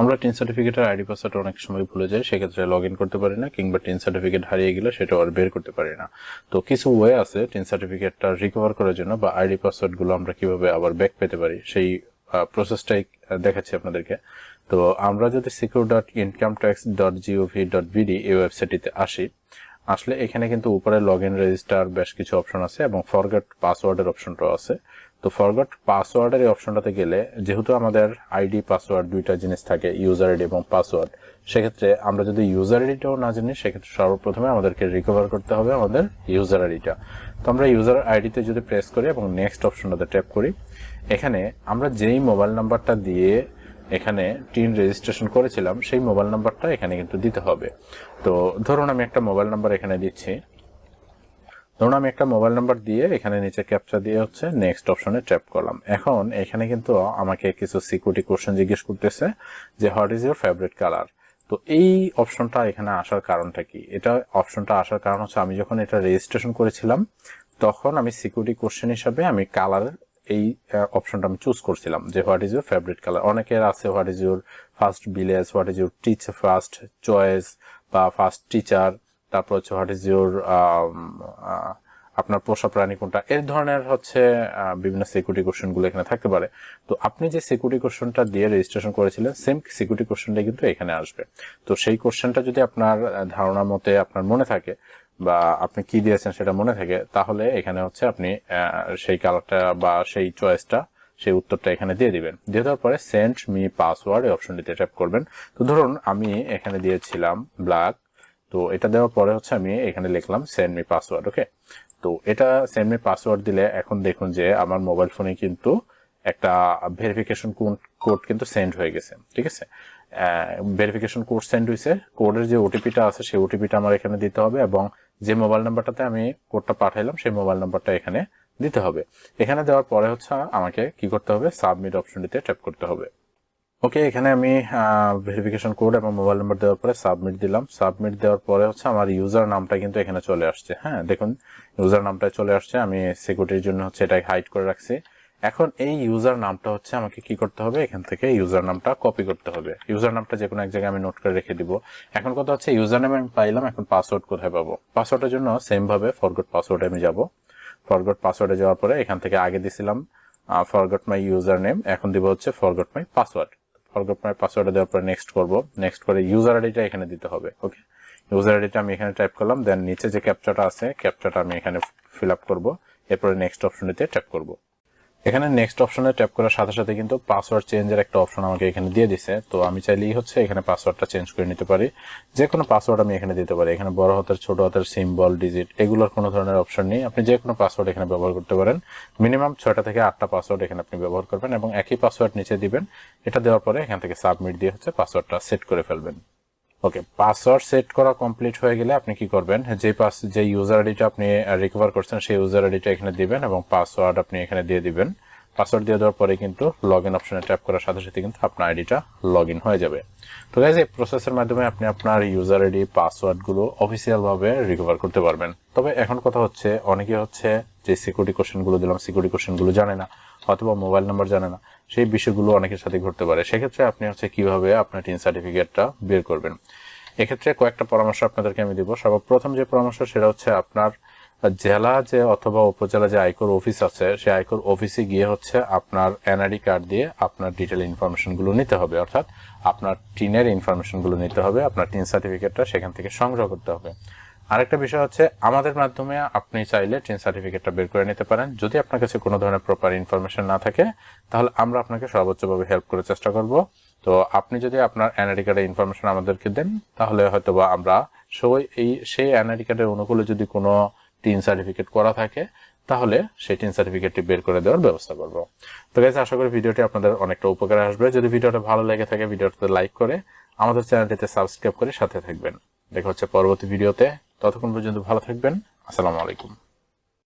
আমরা টিন সার্টিফিকেটের ID password অনেক সময় ভুলে যাই, সেক্ষেত্রে লগ ইন করতে পারি না, কিংবা টিন সার্টিফিকেট হারিয়ে গেলে সেটা আর বের করতে পারি না। তো কিছু ওয়ে আছে টিন সার্টিফিকেটটা রিকভার করার জন্য বা আইডি পাসওয়ার্ডগুলো আমরা কীভাবে আবার ব্যাক পেতে পারি, সেই প্রসেসটাই দেখাচ্ছি আপনাদেরকে। তো আমরা যদি secure dot income tax dot GOV dot BD এই ওয়েবসাইটটিতে আসি, আসলে এখানে কিন্তু উপরে লগ ইন রেজিস্টার বেশ কিছু অপশন আছে এবং ফরগেট পাসওয়ার্ডের অপশনটাও আছে। তো ফরগট পাসওয়ার্ডের এই অপশনটাতে গেলে, যেহেতু আমাদের আইডি পাসওয়ার্ড দুইটা জিনিস থাকে ইউজার আইডি এবং পাসওয়ার্ড সেক্ষেত্রে আমরা যদি ইউজার আইডিটাও না জানি, সেক্ষেত্রে সর্বপ্রথমে আমাদেরকে রিকভার করতে হবে আমাদের ইউজার আইডিটা তো আমরা ইউজার আইডিতে যদি প্রেস করি এবং নেক্সট অপশনটাতে ট্যাপ করি, এখানে আমরা যেই মোবাইল নাম্বারটা দিয়ে এখানে টিন রেজিস্ট্রেশন করেছিলাম, সেই মোবাইল নাম্বারটা এখানে কিন্তু দিতে হবে। তো ধরুন আমি একটা মোবাইল নাম্বার এখানে দিচ্ছি। ধরুন আমি একটা মোবাইল নাম্বার দিয়ে এখানে নিচে ক্যাপচা দিয়ে হচ্ছে নেক্সট অপশনে ট্যাপ করলাম। এখন এখানে কিন্তু আমাকে কিছু সিকিউরিটি কোশ্চেন জিজ্ঞেস করতেছে যে what is your favourite colour তো এই অপশনটা এখানে আসার কারণটা কি? এটা অপশনটা আসার কারণ হচ্ছে আমি যখন এটা রেজিস্ট্রেশন করেছিলাম, তখন আমি সিকিউরিটি কোশ্চেন হিসাবে আমি কালার এই অপশনটা আমি চুজ করছিলাম যে what is your favourite colour অনেকের আছে what is your first village what is your teach first choice বা ফার্স্ট টিচার তারপর হচ্ছে হোয়াট ইজ ইউর আপনার পোষা প্রাণী কোনটা? এর ধরনের হচ্ছে বিভিন্ন সিকিউরিটি কোশ্চেনগুলো এখানে থাকতে পারে। তো আপনি যে সিকিউরিটি কোশ্চেনটা দিয়ে রেজিস্ট্রেশন করেছিলেন সেম সিকিউরিটি কোশ্চেনটা কিন্তু এখানে আসবে। তো সেই কোশ্চেনটা যদি আপনার ধারণা মতে আপনার মনে থাকে বা আপনি কি দিয়েছেন সেটা মনে থাকে, তাহলে এখানে হচ্ছে আপনি সেই কালারটা বা সেই চয়েসটা সেই উত্তরটা এখানে দিয়ে দিবেন। দিয়ে দেওয়ার পরে সেন্ট মি পাসওয়ার্ড এই অপশনটিতে ট্যাপ করবেন। তো ধরুন আমি এখানে দিয়েছিলাম ব্ল্যাক তো এটা দেওয়ার পরে হচ্ছে আমি এখানে লিখলাম সেন্ড মি পাসওয়ার্ড ওকে তো এটা সেন্ড মি পাসওয়ার্ড দিলে এখন দেখুন যে আমার মোবাইল ফোনে কিন্তু একটা ভেরিফিকেশন কোড কিন্তু সেন্ড হয়ে গেছে, ঠিক আছে? ভেরিফিকেশন কোড সেন্ড হয়েছে কোডের যে ওটিপিটা আছে সেই ওটিপিটা আমার এখানে দিতে হবে এবং যে মোবাইল নাম্বারটাতে আমি কোডটা পাঠাইলাম সেই মোবাইল নাম্বারটা এখানে দিতে হবে। এখানে দেওয়ার পরে হচ্ছে আমাকে কি করতে হবে? সাবমিট অপশনটিতে ট্যাপ করতে হবে। ওকে এখানে আমি ভেরিফিকেশন কোড এবং মোবাইল নাম্বার দেওয়ার পরে সাবমিট দিলাম। সাবমিট দেওয়ার পরে হচ্ছে আমার ইউজার নামটা কিন্তু এখানে চলে আসছে। হ্যাঁ দেখুন ইউজার নামটা চলে আসছে। আমি সিকিউরিটির জন্য হচ্ছে এটাকে হাইড করে রাখছি। এখন এই ইউজার নামটা হচ্ছে আমাকে কি করতে হবে? এখান থেকে ইউজার নামটা কপি করতে হবে। ইউজার নামটা যে কোনো এক জায়গায় আমি নোট করে রেখে দিব। এখন কথা হচ্ছে ইউজার নাম আমি পাইলাম, এখন পাসওয়ার্ড কোথায় পাবো? পাসওয়ার্ডের জন্য সেম ভাবে ফরগট পাসওয়ার্ডে আমি যাব। ফরগট পাসওয়ার্ডে যাওয়ার পরে এখান থেকে আগে দিছিলাম ফরগট মাই ইউজার নেম এখন দিব হচ্ছে forgot my password forgot my password দেওয়ার পরে নেক্সট করব। নেক্সট করে ইউজার আইডিটা এখানে দিতে হবে ওকে ইউজার আইডিটা আমি এখানে টাইপ করলাম দেন নিচে যে ক্যাপচাটা আছে ক্যাপচাটা আমি এখানে ফিল আপ করব। এরপরে নেক্সট অপশনটিতে ট্যাপ করব। এখানে নেক্সট অপশনে ট্যাপ করার সাথে সাথে কিন্তু পাসওয়ার্ড চেঞ্জের একটা অপশন আমাকে এখানে দিয়ে দিছে। তো আমি চাইলেই হচ্ছে এখানে পাসওয়ার্ডটা চেঞ্জ করে নিতে পারি। যে কোনো পাসওয়ার্ড আমি এখানে দিতে পারি। এখানে বড় হাতের, ছোট হাতের সিম্বল ডিজিট এগুলোর কোনো ধরনের অপশন নেই। আপনি যে কোনো পাসওয়ার্ড এখানে ব্যবহার করতে পারেন। মিনিমাম ছয়টা থেকে আটটা পাসওয়ার্ড এখানে আপনি ব্যবহার করবেন এবং একই পাসওয়ার্ড নিচে দিবেন। এটা দেওয়ার পরে এখান থেকে সাবমিট দিয়ে হচ্ছে পাসওয়ার্ডটা সেট করে ফেলবেন। ওকে পাসওয়ার্ড সেট করা কমপ্লিট হয়ে গেলে আপনি কি করবেন? যে পাস, যে ইউজার আইডিটা আপনি রিকভার করছেন, সেই ইউজার আইডিটা এখানে দিবেন এবং পাসওয়ার্ড আপনি এখানে দিয়ে দিবেন। পাসওয়ার্ড দিয়ে দেওয়ার পরে কিন্তু লগ ইন অপশনে ট্যাপ করার সাথে সাথে কিন্তু আপনার আইডিটা লগ ইন হয়ে যাবে। তো গাইজ এই প্রসেসের মাধ্যমে আপনি আপনার ইউজার আইডি পাসওয়ার্ডগুলো অফিসিয়াল ভাবে রিকভার করতে পারবেন। তবে এখন কথা হচ্ছে, অনেকে হচ্ছে যে সিকিউরিটি কোশ্চেনগুলো দিলাম সিকিউরিটি কোশ্চেনগুলো জানে না, অথবা মোবাইল নাম্বার জানে না, সেই বিষয়গুলো অনেকের সাথে ঘটতে পারে। সেক্ষেত্রে আপনি হচ্ছে কীভাবে আপনার টিন সার্টিফিকেটটা বের করবেন? এক্ষেত্রে কয়েকটা পরামর্শ আপনাদেরকে আমি দিব। সর্বপ্রথম যে পরামর্শ, সেটা হচ্ছে আপনার জেলা যে অথবা উপজেলা যে আয়কর অফিস আছে, সেই আয়কর অফিসে গিয়ে হচ্ছে আপনার এনআইডি কার্ড দিয়ে আপনার ডিটেল ইনফরমেশনগুলো নিতে হবে। অর্থাৎ আপনার টিনের ইনফরমেশনগুলো নিতে হবে, আপনার টিন সার্টিফিকেটটা সেখান থেকে সংগ্রহ করতে হবে। আরেকটা বিষয় হচ্ছে, আমাদের মাধ্যমে আপনি চাইলে ট্রেন সার্টিফিকেটটা বের করে নিতে পারেন। যদি আপনার কাছে কোনো ধরনের প্রপার ইনফরমেশন না থাকে, তাহলে আমরা আপনাকে সর্বোচ্চভাবে হেল্প করার চেষ্টা করব। তো আপনি যদি আপনার এনআইডি কার্ডের ইনফরমেশন আমাদেরকে দেন, তাহলে হয়তোবা আমরা সবাই এই সেই এনআইডি কার্ডের অনুকূলে যদি কোনো টিন সার্টিফিকেট করা থাকে, তাহলে সেই টিন সার্টিফিকেটটি বের করে দেওয়ার ব্যবস্থা করব। তো গাইজ আশা করি ভিডিওটি আপনাদের অনেকটা উপকার আসবে। যদি ভিডিওটা ভালো লেগে থাকে, ভিডিওটাতে লাইক করে আমাদের চ্যানেলটিতে সাবস্ক্রাইব করে সাথে থাকবেন। দেখা হচ্ছে পরবর্তী ভিডিওতে। ততক্ষণ পর্যন্ত ভালো থাকবেন। আসসালামু আলাইকুম।